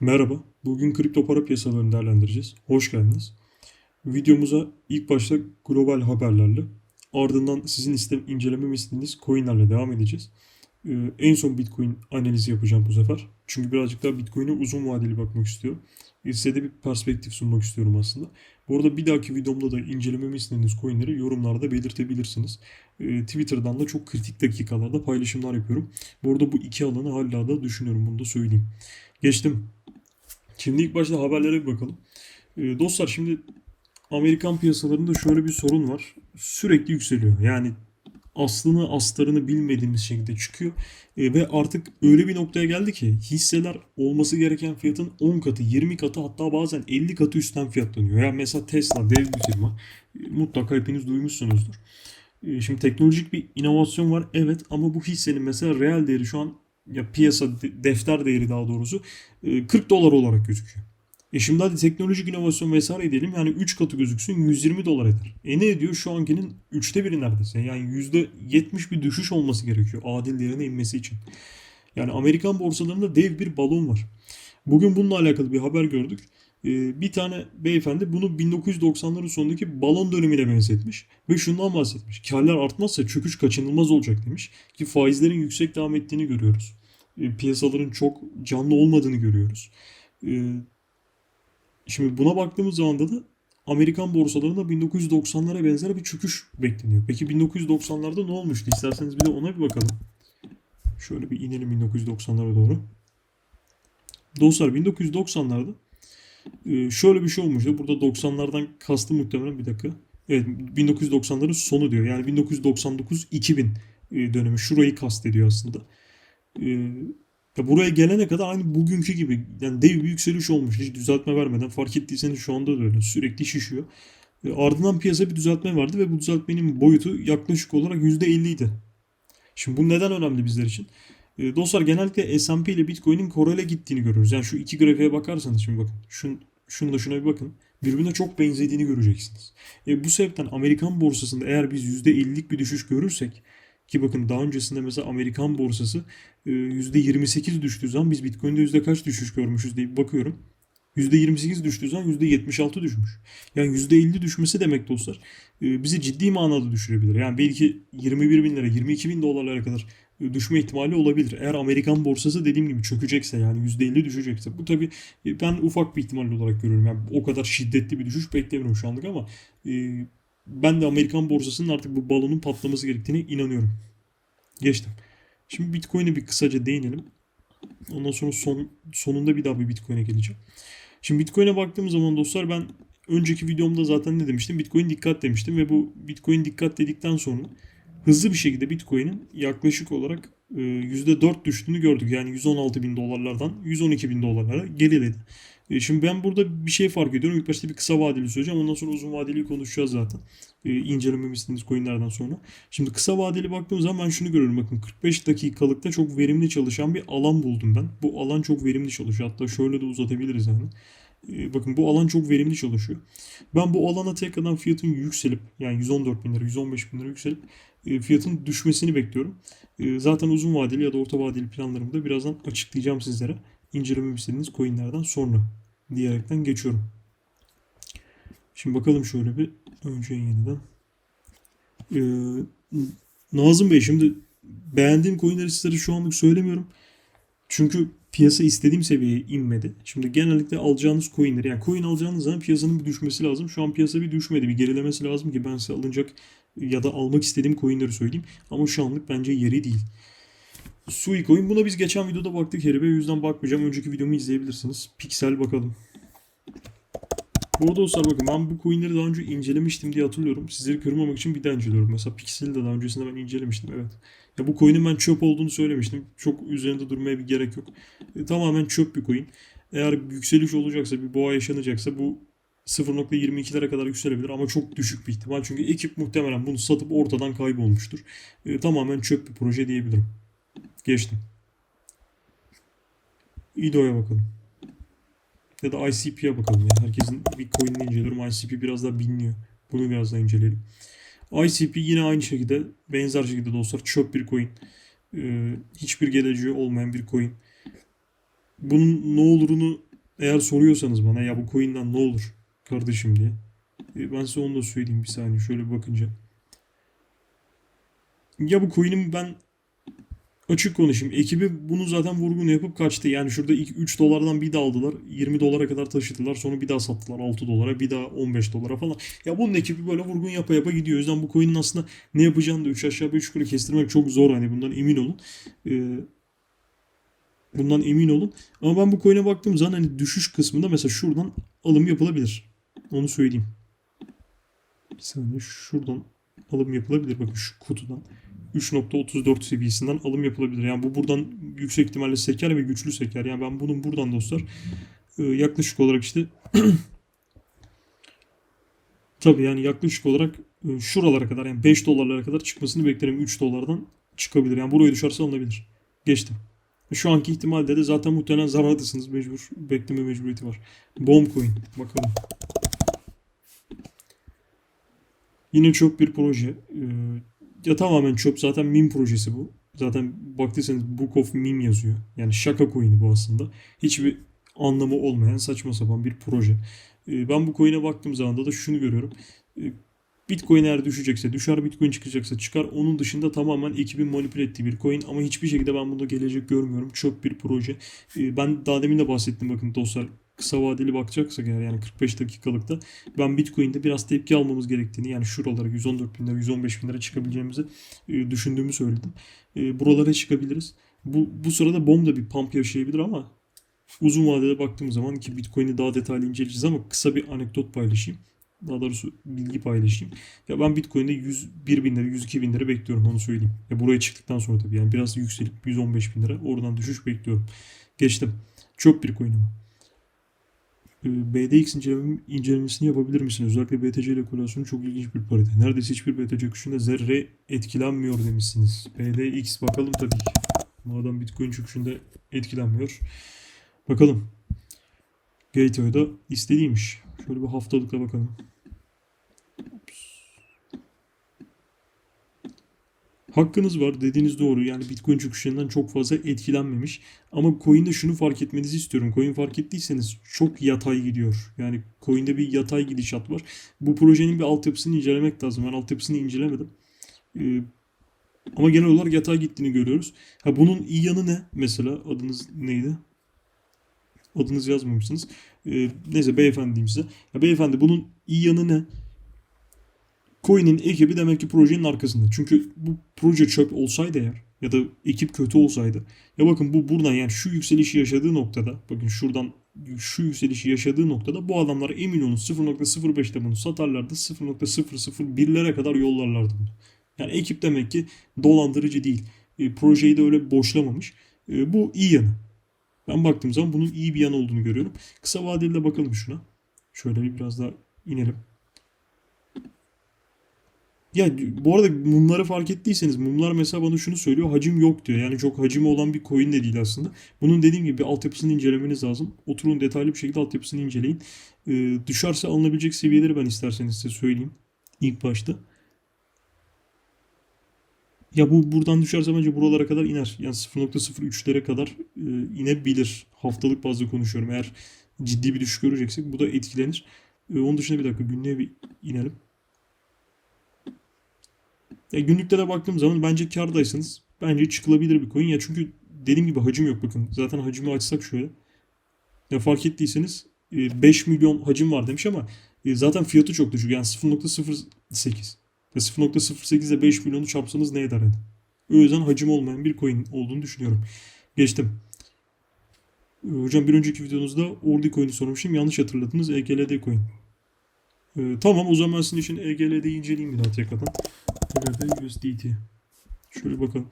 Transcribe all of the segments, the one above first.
Merhaba, bugün kripto para piyasalarını değerlendireceğiz. Hoş geldiniz. Videomuza ilk başta global haberlerle, ardından sizin istem incelememi istediğiniz coinlerle devam edeceğiz. Ee, en son Bitcoin analizi yapacağım bu sefer. Çünkü birazcık daha Bitcoin'e uzun vadeli bakmak istiyorum. Ee, Size de bir perspektif sunmak istiyorum aslında. Bu arada bir dahaki videomda da incelememi istediğiniz coinleri yorumlarda belirtebilirsiniz. Ee, Twitter'dan da çok kritik dakikalarda paylaşımlar yapıyorum. Bu arada bu iki alanı hala da düşünüyorum, bunu da söyleyeyim. Geçtim. Şimdi ilk başta haberlere bir bakalım. Ee, dostlar şimdi Amerikan piyasalarında şöyle bir sorun var. Sürekli yükseliyor. Yani aslını astarını bilmediğimiz şekilde çıkıyor. Ee, ve artık öyle bir noktaya geldi ki hisseler olması gereken fiyatın 10 katı, 20 katı hatta bazen 50 katı üstten fiyatlanıyor. Yani mesela Tesla dev bir firma. Ee, mutlaka hepiniz duymuşsunuzdur. Ee, şimdi teknolojik bir inovasyon var evet ama bu hissenin mesela reel değeri şu an ya piyasa de- defter değeri daha doğrusu e, 40 dolar olarak gözüküyor. E şimdi hadi teknolojik inovasyon vesaire diyelim yani 3 katı gözüksün 120 dolar eder. E ne ediyor şu ankinin 3'te biri neredeyse. Yani %70 bir düşüş olması gerekiyor adil değerine inmesi için. Yani Amerikan borsalarında dev bir balon var. Bugün bununla alakalı bir haber gördük. E, bir tane beyefendi bunu 1990'ların sonundaki balon dönemine benzetmiş. Ve şundan bahsetmiş. Karlar artmazsa çöküş kaçınılmaz olacak demiş. Ki faizlerin yüksek devam ettiğini görüyoruz. E, piyasaların çok canlı olmadığını görüyoruz. E, Şimdi buna baktığımız zaman da Amerikan borsalarında 1990'lara benzer bir çöküş bekleniyor. Peki 1990'larda ne olmuştu? İsterseniz bir de ona bir bakalım. Şöyle bir inelim 1990'lara doğru. Dostlar 1990'larda e, şöyle bir şey olmuştu. Burada 90'lardan kastı muhtemelen bir dakika. Evet 1990'ların sonu diyor. Yani 1999-2000 e, dönemi. Şurayı kastediyor aslında. E, ya buraya gelene kadar aynı bugünkü gibi yani dev bir yükseliş olmuş. Hiç düzeltme vermeden. Fark ettiyseniz şu anda da öyle. Sürekli şişiyor. E, ardından piyasa bir düzeltme vardı ve bu düzeltmenin boyutu yaklaşık olarak %50 idi. Şimdi bu neden önemli bizler için? E, dostlar genellikle S&P ile Bitcoin'in korele gittiğini görüyoruz. Yani şu iki grafiğe bakarsanız şimdi bakın. Şun, şunu da şuna bir bakın. Birbirine çok benzediğini göreceksiniz. E, bu sebepten Amerikan borsasında eğer biz %50'lik bir düşüş görürsek ki bakın daha öncesinde mesela Amerikan borsası e, %28 düştüğü zaman biz Bitcoin'de yüzde kaç düşüş görmüşüz diye bakıyorum. %28 düştüğü zaman %76 düşmüş. Yani %50 düşmesi demek dostlar e, bizi ciddi manada düşürebilir. Yani belki 21 bin lira, 22 bin dolarlara kadar e, düşme ihtimali olabilir. Eğer Amerikan borsası dediğim gibi çökecekse yani %50 düşecekse. Bu tabii e, ben ufak bir ihtimal olarak görüyorum. Yani o kadar şiddetli bir düşüş beklemiyorum şu anlık ama e, ben de Amerikan borsasının artık bu balonun patlaması gerektiğine inanıyorum. Geçtim. Şimdi Bitcoin'e bir kısaca değinelim. Ondan sonra son, sonunda bir daha bir Bitcoin'e geleceğim. Şimdi Bitcoin'e baktığım zaman dostlar ben önceki videomda zaten ne demiştim? Bitcoin dikkat demiştim ve bu Bitcoin dikkat dedikten sonra hızlı bir şekilde Bitcoin'in yaklaşık olarak e, %4 düştüğünü gördük. Yani 116 bin dolarlardan 112 bin dolarlara geriledi. E, Şimdi ben burada bir şey fark ediyorum. İlk başta bir kısa vadeli söyleyeceğim. Ondan sonra uzun vadeli konuşacağız zaten. E, incelememi istediğiniz coinlerden sonra. Şimdi kısa vadeli baktığım zaman ben şunu görüyorum. Bakın 45 dakikalıkta çok verimli çalışan bir alan buldum ben. Bu alan çok verimli çalışıyor. Hatta şöyle de uzatabiliriz yani. E, bakın bu alan çok verimli çalışıyor. Ben bu alana tekrardan fiyatın yükselip yani 114 bin lira, 115 bin lira yükselip e, fiyatın düşmesini bekliyorum. E, zaten uzun vadeli ya da orta vadeli planlarımı da birazdan açıklayacağım sizlere. İncelememi istediğiniz coinlerden sonra diyerekten geçiyorum. Şimdi bakalım şöyle bir önce yeniden. Ee, Nazım Bey şimdi beğendiğim coinleri sizlere şu anlık söylemiyorum. Çünkü piyasa istediğim seviyeye inmedi. Şimdi genellikle alacağınız coinleri yani coin alacağınız zaman piyasanın bir düşmesi lazım. Şu an piyasa bir düşmedi. Bir gerilemesi lazım ki ben size alınacak ya da almak istediğim coinleri söyleyeyim. Ama şu anlık bence yeri değil. Sui coin buna biz geçen videoda baktık herife. O yüzden bakmayacağım. Önceki videomu izleyebilirsiniz. Pixel bakalım. Bu arada dostlar bakın ben bu coinleri daha önce incelemiştim diye hatırlıyorum. Sizleri kırmamak için bir daha inceliyorum. Mesela Pixel'i de daha öncesinde ben incelemiştim. Evet. Ya bu coin'in ben çöp olduğunu söylemiştim. Çok üzerinde durmaya bir gerek yok. E, tamamen çöp bir coin. Eğer yükseliş olacaksa, bir boğa yaşanacaksa bu 0.22'lere kadar yükselebilir ama çok düşük bir ihtimal. Çünkü ekip muhtemelen bunu satıp ortadan kaybolmuştur. E, tamamen çöp bir proje diyebilirim. Geçtim. İdo'ya bakalım. Ya da ICP'ye bakalım. Yani herkesin bir coin'ini inceliyorum. ICP biraz daha biliniyor. Bunu biraz daha inceleyelim. ICP yine aynı şekilde benzer şekilde dostlar çöp bir coin. Ee, hiçbir geleceği olmayan bir coin. Bunun ne olurunu Eğer soruyorsanız bana ya bu coin'den ne olur kardeşim diye. E, ben size onu da söyleyeyim bir saniye şöyle bakınca. Ya bu coin'in ben açık konuşayım. Ekibi bunu zaten vurgun yapıp kaçtı. Yani şurada ilk 3 dolardan bir daha aldılar. 20 dolara kadar taşıdılar. Sonra bir daha sattılar 6 dolara. Bir daha 15 dolara falan. Ya bunun ekibi böyle vurgun yapa yapa gidiyor. O yüzden bu coin'in aslında ne yapacağını da 3 aşağı 5 yukarı kestirmek çok zor. Hani bundan emin olun. Ee, bundan emin olun. Ama ben bu coin'e baktığım zaman hani düşüş kısmında mesela şuradan alım yapılabilir. Onu söyleyeyim. Bir saniye şuradan alım yapılabilir. Bakın şu kutudan. 3.34 seviyesinden alım yapılabilir. Yani bu buradan yüksek ihtimalle seker ve güçlü seker. Yani ben bunun buradan dostlar e, yaklaşık olarak işte tabii yani yaklaşık olarak e, şuralara kadar yani 5 dolarlara kadar çıkmasını beklerim. 3 dolardan çıkabilir. Yani buraya düşerse alınabilir. Geçtim. Şu anki ihtimalde de zaten muhtemelen zarardasınız. Mecbur bekleme mecburiyeti var. Bomb coin. Bakalım. Yine çok bir proje. Ee, ya tamamen çöp. Zaten meme projesi bu. Zaten baktıysanız Book of Meme yazıyor. Yani şaka coin'i bu aslında. Hiçbir anlamı olmayan saçma sapan bir proje. Ee, ben bu coin'e baktığım zaman da şunu görüyorum. Ee, Bitcoin eğer düşecekse düşer, Bitcoin çıkacaksa çıkar. Onun dışında tamamen ekibin manipüle ettiği bir coin ama hiçbir şekilde ben bunda gelecek görmüyorum. Çöp bir proje. Ee, ben daha demin de bahsettim bakın dostlar. Kısa vadeli bakacaksak eğer yani 45 dakikalıkta ben Bitcoin'de biraz tepki almamız gerektiğini yani şuralara 114 bin lira 115 bin lira çıkabileceğimizi e, düşündüğümü söyledim. E, buralara çıkabiliriz. Bu, bu sırada BOM da bir pump yaşayabilir ama uzun vadede baktığım zaman ki Bitcoin'i daha detaylı inceleyeceğiz ama kısa bir anekdot paylaşayım. Daha doğrusu bilgi paylaşayım. Ya ben Bitcoin'de 101 bin lira, 102 bin lira bekliyorum onu söyleyeyim. Ya buraya çıktıktan sonra tabii yani biraz yükselip 115 bin lira oradan düşüş bekliyorum. Geçtim. Çok bir coin ama. Ee, BDX inceleme, incelemesini yapabilir misin? Özellikle BTC ile korelasyonu çok ilginç bir parite. Neredeyse hiçbir BTC kuşunda zerre etkilenmiyor demişsiniz. BDX bakalım tabii ki. Madem Bitcoin çıkışında etkilenmiyor. Bakalım. Gateway'da istediğiymiş. Şöyle bir haftalıkla bakalım. Hakkınız var dediğiniz doğru. Yani Bitcoin çıkışından çok fazla etkilenmemiş. Ama coin'de şunu fark etmenizi istiyorum. Coin fark ettiyseniz çok yatay gidiyor. Yani coin'de bir yatay gidişat var. Bu projenin bir altyapısını incelemek lazım. Ben altyapısını incelemedim. Ee, ama genel olarak yatay gittiğini görüyoruz. Ha bunun iyi yanı ne? Mesela adınız neydi? Adınızı yazmamışsınız. Ee, neyse beyefendi size. Ya beyefendi bunun iyi yanı ne? Coin'in ekibi demek ki projenin arkasında. Çünkü bu proje çöp olsaydı eğer ya da ekip kötü olsaydı. Ya bakın bu buradan yani şu yükselişi yaşadığı noktada bakın şuradan şu yükselişi yaşadığı noktada bu adamlar emin olun 0.05'te bunu satarlardı 0.001'lere kadar yollarlardı bunu. Yani ekip demek ki dolandırıcı değil. E, projeyi de öyle boşlamamış. E, bu iyi yanı. Ben baktığım zaman bunun iyi bir yanı olduğunu görüyorum. Kısa vadeli de bakalım şuna. Şöyle bir biraz daha inelim. Ya bu arada mumları fark ettiyseniz mumlar mesela bana şunu söylüyor hacim yok diyor. Yani çok hacimi olan bir coin de değil aslında. Bunun dediğim gibi altyapısını incelemeniz lazım. Oturun detaylı bir şekilde altyapısını inceleyin. Ee, düşerse alınabilecek seviyeleri ben isterseniz size söyleyeyim. ilk başta. Ya bu buradan düşerse bence buralara kadar iner. Yani 0.03'lere kadar e, inebilir. Haftalık bazda konuşuyorum. Eğer ciddi bir düşüş göreceksek bu da etkilenir. E, onun dışında bir dakika günlüğe bir inelim. Ya günlükte baktığım zaman bence kardaysanız bence çıkılabilir bir coin. Ya çünkü dediğim gibi hacim yok bakın. Zaten hacimi açsak şöyle. Ya fark ettiyseniz 5 milyon hacim var demiş ama e, zaten fiyatı çok düşük. Yani 0.08. Ya 0.08 ile 5 milyonu çarpsanız ne eder yani? O yüzden hacim olmayan bir coin olduğunu düşünüyorum. Geçtim. E, hocam bir önceki videonuzda Ordi coin'i sormuşum. Yanlış hatırladınız. EGLD coin. Ee, tamam o zaman sizin için EGLD'yi inceleyeyim bir daha tekrardan. EGLD USDT. Şöyle bakalım.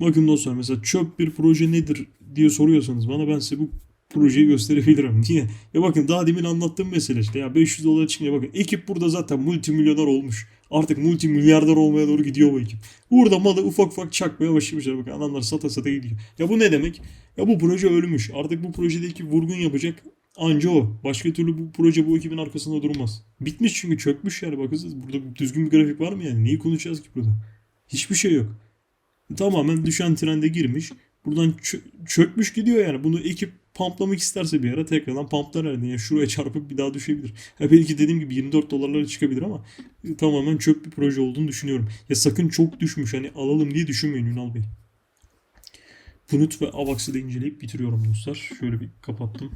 Bakın dostlar mesela çöp bir proje nedir diye soruyorsanız bana ben size bu projeyi gösterebilirim. Niye? Ya bakın daha demin anlattığım mesele işte ya 500 dolara çıkınca bakın ekip burada zaten multimilyoner olmuş. Artık multimilyarder olmaya doğru gidiyor bu ekip. Burada malı ufak ufak çakmaya başlamışlar bakın adamlar sata sata gidiyor. Ya bu ne demek? Ya bu proje ölmüş. Artık bu projedeki vurgun yapacak Anca o. Başka türlü bu proje bu ekibin arkasında durmaz. Bitmiş çünkü çökmüş yani bakın burada düzgün bir grafik var mı yani? Neyi konuşacağız ki burada? Hiçbir şey yok. Tamamen düşen trende girmiş. Buradan çö- çökmüş gidiyor yani. Bunu ekip pumplamak isterse bir ara tekrardan pumplar herhalde. Yani şuraya çarpıp bir daha düşebilir. Ha belki dediğim gibi 24 dolarlara çıkabilir ama e, tamamen çöp bir proje olduğunu düşünüyorum. Ya sakın çok düşmüş hani alalım diye düşünmeyin Ünal Bey. Punut ve Avax'ı da inceleyip bitiriyorum dostlar. Şöyle bir kapattım.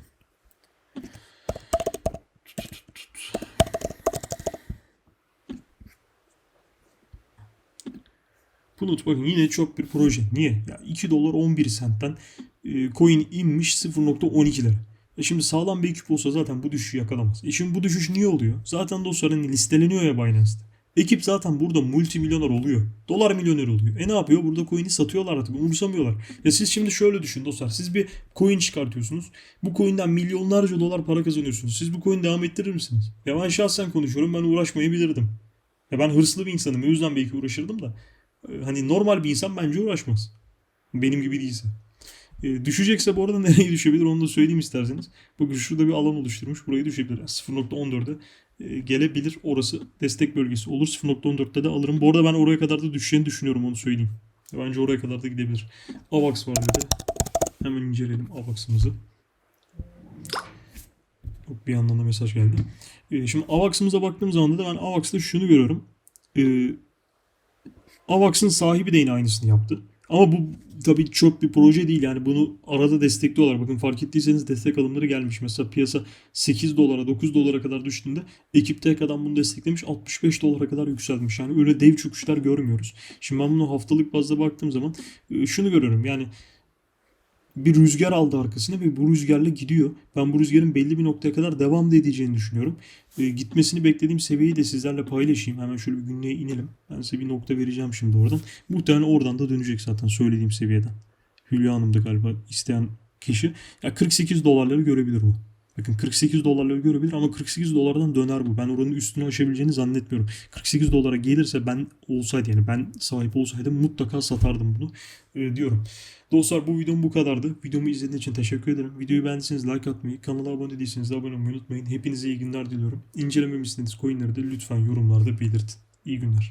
Punut bakın yine çok bir proje. Niye? Ya 2 dolar 11 sentten e, coin inmiş 0.12'lere. E şimdi sağlam bir ekip olsa zaten bu düşüşü yakalamaz. E şimdi bu düşüş niye oluyor? Zaten dostlar hani listeleniyor ya Binance'te. Ekip zaten burada multimilyoner oluyor. Dolar milyoner oluyor. E ne yapıyor? Burada coin'i satıyorlar artık. Umursamıyorlar. Ya siz şimdi şöyle düşün dostlar. Siz bir coin çıkartıyorsunuz. Bu coin'den milyonlarca dolar para kazanıyorsunuz. Siz bu coin'i devam ettirir misiniz? Ya ben şahsen konuşuyorum. Ben uğraşmayabilirdim. Ya ben hırslı bir insanım. O yüzden belki uğraşırdım da. E, Hani normal bir insan bence uğraşmaz. Benim gibi değilse. E, düşecekse bu arada nereye düşebilir onu da söyleyeyim isterseniz. Bakın şurada bir alan oluşturmuş. Burayı düşebilir. Yani 0.14'e e, gelebilir. Orası destek bölgesi olur. 0.14'te de alırım. Bu arada ben oraya kadar da düşeceğini düşünüyorum onu söyleyeyim. Bence oraya kadar da gidebilir. AVAX var bir de. Hemen inceleyelim AVAX'ımızı. Hop, Bir yandan da mesaj geldi. E, şimdi AVAX'ımıza baktığım zaman da ben AVAX'ta şunu görüyorum. E, AVAX'ın sahibi de yine aynısını yaptı. Ama bu tabii çok bir proje değil yani bunu arada destekliyorlar. Bakın fark ettiyseniz destek alımları gelmiş. Mesela piyasa 8 dolara 9 dolara kadar düştüğünde ekip tek adam bunu desteklemiş 65 dolara kadar yükselmiş. Yani öyle dev çöküşler görmüyoruz. Şimdi ben bunu haftalık bazda baktığım zaman e, şunu görüyorum yani bir rüzgar aldı arkasına ve bu rüzgarla gidiyor. Ben bu rüzgarın belli bir noktaya kadar devam da edeceğini düşünüyorum. E, gitmesini beklediğim seviyeyi de sizlerle paylaşayım. Hemen şöyle bir günlüğe inelim. Ben size bir nokta vereceğim şimdi oradan. Muhtemelen oradan da dönecek zaten söylediğim seviyeden. Hülya Hanım da galiba isteyen kişi. Ya 48 dolarları görebilir bu. Bakın 48 dolarları görebilir ama 48 dolardan döner bu. Ben oranın üstünü aşabileceğini zannetmiyorum. 48 dolara gelirse ben olsaydı yani ben sahip olsaydım mutlaka satardım bunu e, diyorum. Dostlar bu videom bu kadardı. Videomu izlediğiniz için teşekkür ederim. Videoyu beğendiyseniz like atmayı, kanala abone değilseniz de abone olmayı unutmayın. Hepinize iyi günler diliyorum. İncelememi istediğiniz coinleri de lütfen yorumlarda belirtin. İyi günler.